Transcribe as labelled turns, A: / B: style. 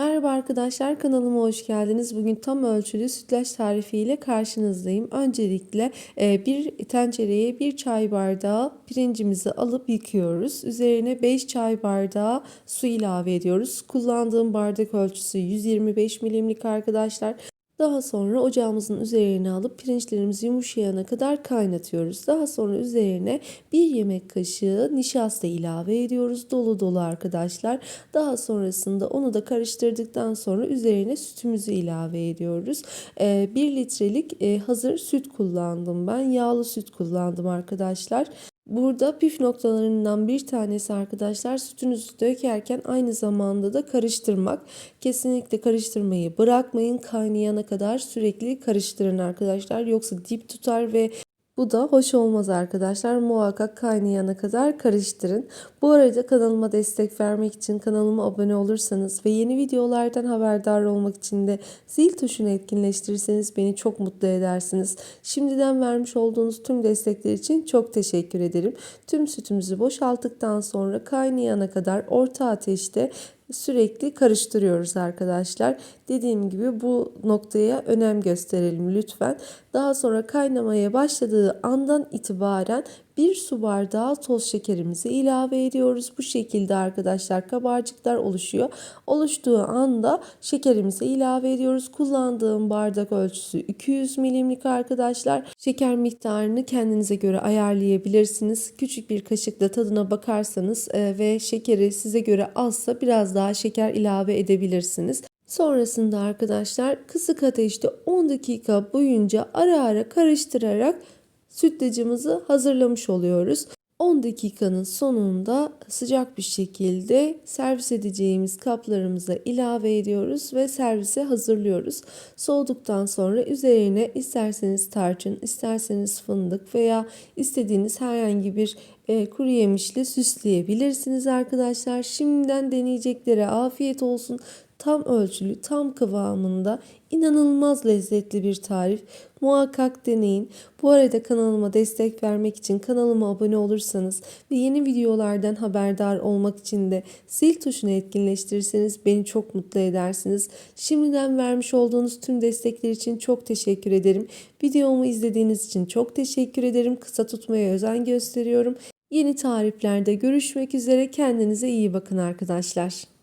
A: Merhaba arkadaşlar kanalıma hoş geldiniz. Bugün tam ölçülü sütlaç tarifiyle karşınızdayım. Öncelikle e, bir tencereye bir çay bardağı pirincimizi alıp yıkıyoruz. Üzerine 5 çay bardağı su ilave ediyoruz. Kullandığım bardak ölçüsü 125 milimlik arkadaşlar. Daha sonra ocağımızın üzerine alıp pirinçlerimiz yumuşayana kadar kaynatıyoruz. Daha sonra üzerine bir yemek kaşığı nişasta ilave ediyoruz. Dolu dolu arkadaşlar. Daha sonrasında onu da karıştırdıktan sonra üzerine sütümüzü ilave ediyoruz. 1 litrelik hazır süt kullandım ben. Yağlı süt kullandım arkadaşlar. Burada püf noktalarından bir tanesi arkadaşlar sütünüzü dökerken aynı zamanda da karıştırmak. Kesinlikle karıştırmayı bırakmayın. Kaynayana kadar sürekli karıştırın arkadaşlar. Yoksa dip tutar ve bu da hoş olmaz arkadaşlar. Muhakkak kaynayana kadar karıştırın. Bu arada kanalıma destek vermek için kanalıma abone olursanız ve yeni videolardan haberdar olmak için de zil tuşunu etkinleştirirseniz beni çok mutlu edersiniz. Şimdiden vermiş olduğunuz tüm destekler için çok teşekkür ederim. Tüm sütümüzü boşalttıktan sonra kaynayana kadar orta ateşte sürekli karıştırıyoruz arkadaşlar. Dediğim gibi bu noktaya önem gösterelim lütfen. Daha sonra kaynamaya başladığı andan itibaren bir su bardağı toz şekerimizi ilave ediyoruz. Bu şekilde arkadaşlar kabarcıklar oluşuyor. Oluştuğu anda şekerimizi ilave ediyoruz. Kullandığım bardak ölçüsü 200 milimlik arkadaşlar. Şeker miktarını kendinize göre ayarlayabilirsiniz. Küçük bir kaşıkla tadına bakarsanız e, ve şekeri size göre azsa biraz daha şeker ilave edebilirsiniz. Sonrasında arkadaşlar kısık ateşte 10 dakika boyunca ara ara karıştırarak sütlacımızı hazırlamış oluyoruz. 10 dakikanın sonunda sıcak bir şekilde servis edeceğimiz kaplarımıza ilave ediyoruz ve servise hazırlıyoruz. Soğuduktan sonra üzerine isterseniz tarçın, isterseniz fındık veya istediğiniz herhangi bir e, kuru yemişle süsleyebilirsiniz arkadaşlar. Şimdiden deneyeceklere afiyet olsun tam ölçülü, tam kıvamında inanılmaz lezzetli bir tarif. Muhakkak deneyin. Bu arada kanalıma destek vermek için kanalıma abone olursanız ve yeni videolardan haberdar olmak için de zil tuşunu etkinleştirirseniz beni çok mutlu edersiniz. Şimdiden vermiş olduğunuz tüm destekler için çok teşekkür ederim. Videomu izlediğiniz için çok teşekkür ederim. Kısa tutmaya özen gösteriyorum. Yeni tariflerde görüşmek üzere. Kendinize iyi bakın arkadaşlar.